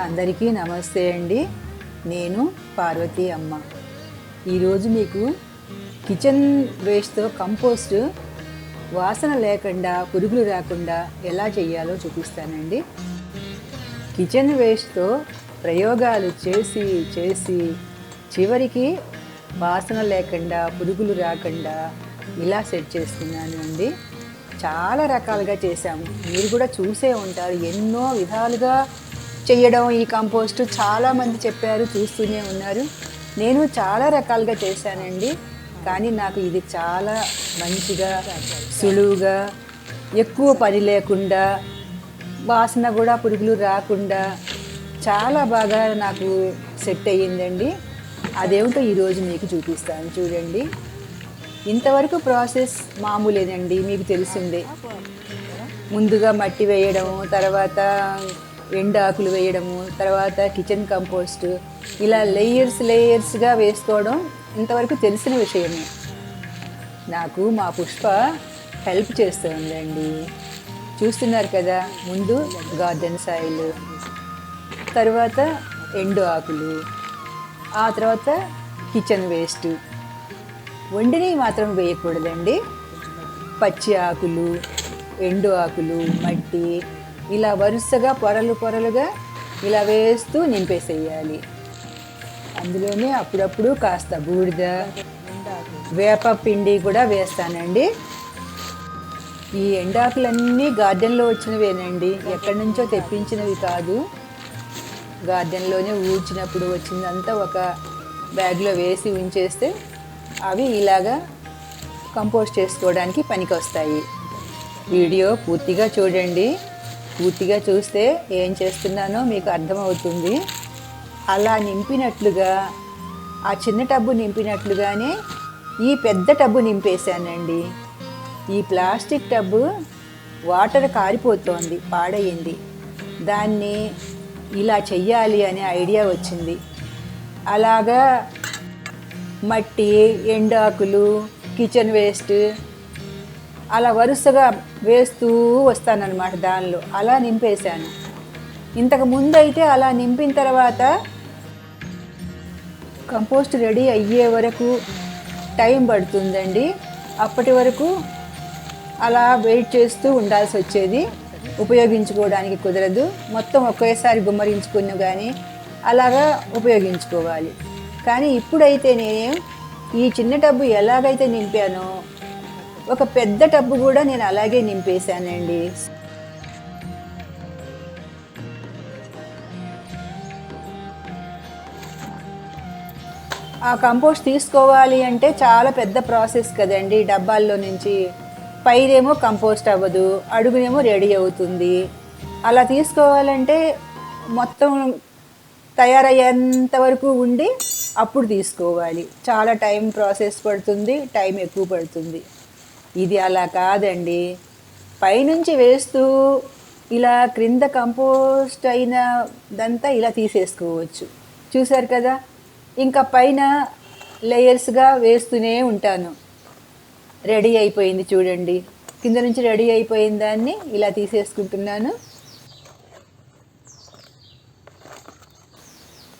అందరికీ నమస్తే అండి. నేను పార్వతి అమ్మ. ఈరోజు మీకు కిచెన్ వేస్ట్తో కంపోస్ట్ వాసన లేకుండా పురుగులు రాకుండా ఎలా చేయాలో చూపిస్తానండి. కిచెన్ వేస్ట్తో ప్రయోగాలు చేసి చేసి చివరికి వాసన లేకుండా పురుగులు రాకుండా ఇలా సెట్ చేస్తున్నాను అండి. చాలా రకాలుగా చేశాము. మీరు కూడా చూసే ఉంటారు. ఎన్నో విధాలుగా చేయడం ఈ కంపోస్ట్ చాలామంది చెప్పారు చూస్తూనే ఉన్నారు. నేను చాలా రకాలుగా చేశానండి. కానీ నాకు ఇది చాలా మంచిగా సులువుగా ఎక్కువ పని లేకుండా వాసన కూడా పురుగులు రాకుండా చాలా బాగా నాకు సెట్ అయ్యిందండి. అదేమిటో ఈరోజు మీకు చూపిస్తాను చూడండి. ఇంతవరకు ప్రాసెస్ మామూలేనండి మీకు తెలిసిందే. ముందుగా మట్టి వేయడం తర్వాత ఎండాకులు వేయడము తర్వాత కిచెన్ కంపోస్ట్ ఇలా లేయర్స్ లేయర్స్గా వేసుకోవడం ఇంతవరకు తెలిసిన విషయమే. నాకు మా పుష్ప హెల్ప్ చేస్తుందండి. చూస్తున్నారు కదా ముందు గార్డెన్ సాయిల్ తర్వాత ఎండు ఆకులు ఆ తర్వాత కిచెన్ వేస్ట్ వండినవి మాత్రం వేయకూడదండి. పచ్చి ఆకులు ఎండు ఆకులు మట్టి ఇలా వరుసగా పొరలు పొరలుగా ఇలా వేస్తూ నింపేసేయాలి. అందులోనే అప్పుడప్పుడు కాస్త బూడిద వేప పిండి కూడా వేస్తానండి. ఈ ఎండాకులన్నీ గార్డెన్లో వచ్చినవేనండి. ఎక్కడి నుంచో తెప్పించినవి కాదు. గార్డెన్లోనే ఊడ్చినప్పుడు వచ్చిందంతా ఒక బ్యాగ్లో వేసి ఉంచేస్తే అవి ఇలాగా కంపోస్ట్ చేసుకోవడానికి పనికి వస్తాయి వీడియో పూర్తిగా చూడండి. పూర్తిగా చూస్తే ఏం చేస్తున్నానో మీకు అర్థమవుతుంది. అలా నింపినట్లుగా ఆ చిన్న టబ్బు నింపినట్లుగానే ఈ పెద్ద టబ్బు నింపేశానండి. ఈ ప్లాస్టిక్ టబ్బు వాటర్ కారిపోతోంది పాడయింది దాన్ని ఇలా చెయ్యాలి అనే ఐడియా వచ్చింది. అలాగా మట్టి ఎండాకులు కిచెన్ వేస్ట్ అలా వరుసగా వేస్తూ వస్తానన్నమాట దానిలో. అలా నింపేశాను. ఇంతకు ముందు అయితే అలా నింపిన తర్వాత కంపోస్ట్ రెడీ అయ్యే వరకు టైం పడుతుందండి. అప్పటి వరకు అలా వెయిట్ చేస్తూ ఉండాల్సి వచ్చేది. ఉపయోగించుకోవడానికి కుదరదు. మొత్తం ఒకేసారి గుమ్మరించుకుని కానీ అలాగా ఉపయోగించుకోవాలి. కానీ ఇప్పుడైతే నేను ఈ చిన్న డబ్బు ఎలాగైతే నింపానో ఒక పెద్ద టబ్బు కూడా నేను అలాగే నింపేశానండి. ఆ కంపోస్ట్ తీసుకోవాలి అంటే చాలా పెద్ద ప్రాసెస్ కదండి. డబ్బాల్లో నుంచి పైరేమో కంపోస్ట్ అవ్వదు అడుగునేమో రెడీ అవుతుంది. అలా తీసుకోవాలంటే మొత్తం తయారయ్యేంత వరకు ఉండి అప్పుడు తీసుకోవాలి. చాలా టైం ప్రాసెస్ పడుతుంది టైం ఎక్కువ పడుతుంది. ఇది అలా కాదండి. పైనుంచి వేస్తూ ఇలా క్రింద కంపోస్ట్ అయినదంతా ఇలా తీసేసుకోవచ్చు. చూశారు కదా? ఇంకా పైన లేయర్స్గా వేస్తూనే ఉంటాను. రెడీ అయిపోయింది చూడండి. కింద నుంచి రెడీ అయిపోయిన దాన్ని ఇలా తీసేసుకుంటున్నాను.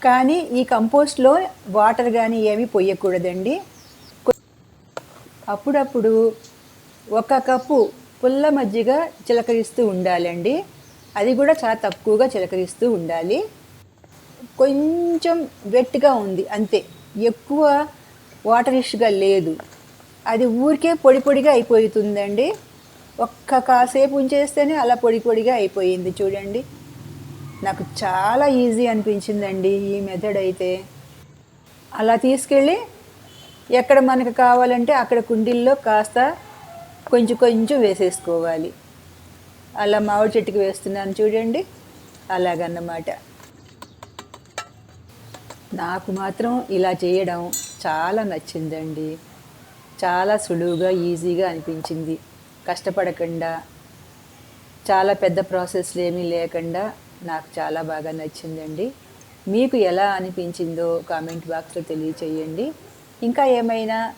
కానీ ఈ కంపోస్ట్లో వాటర్ కానీ ఏమీ పొయ్యకూడదండి అప్పుడప్పుడు ఒక కప్పు పుల్ల మజ్జిగ చిలకరిస్తూ ఉండాలండి. అది కూడా చాలా తక్కువగా చిలకరిస్తూ ఉండాలి. కొంచెం వెట్గా ఉంది అంతే. ఎక్కువ వాటరిష్గా లేదు. అది ఊరికే పొడి పొడిగా అయిపోతుందండి. ఒక్క కాసేపు ఉంచేస్తేనే అలా పొడి పొడిగా అయిపోయింది చూడండి. నాకు చాలా ఈజీ అనిపించిందండి ఈ మెథడ్ అయితే. అలా తీసుకెళ్ళి ఎక్కడ మనకు కావాలంటే అక్కడ కుండీల్లో కాస్త కొంచెం కొంచెం వేసేసుకోవాలి. అలా మామిడి చెట్టుకి వేస్తున్నాను చూడండి. అలాగన్నమాట. నాకు మాత్రం ఇలా చేయడం చాలా నచ్చిందండి. చాలా సులువుగా ఈజీగా అనిపించింది. కష్టపడకుండా చాలా పెద్ద ప్రాసెస్లు ఏమీ లేకుండా నాకు చాలా బాగా నచ్చిందండి. మీకు ఎలా అనిపించిందో కామెంట్ బాక్స్లో తెలియచేయండి. ఇంకా ఏమైనా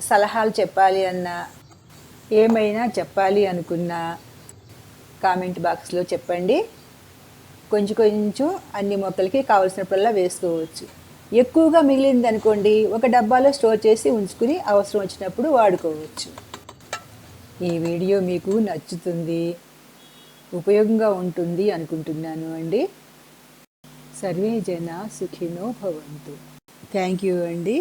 సలహాలు చెప్పాలి అన్నా ఏమైనా చెప్పాలి అనుకున్నా కామెంట్ బాక్స్లో చెప్పండి. కొంచెం కొంచెం అన్ని మొక్కలకి కావలసినప్పుడల్లా వేసుకోవచ్చు. ఎక్కువగా మిగిలింది అనుకోండి ఒక డబ్బాలో స్టోర్ చేసి ఉంచుకుని అవసరం వచ్చినప్పుడు వాడుకోవచ్చు. ఈ వీడియో మీకు నచ్చుతుంది ఉపయోగంగా ఉంటుంది అనుకుంటున్నాను అండి. సర్వే జన సుఖినో భవంతు. థ్యాంక్ యూ అండి.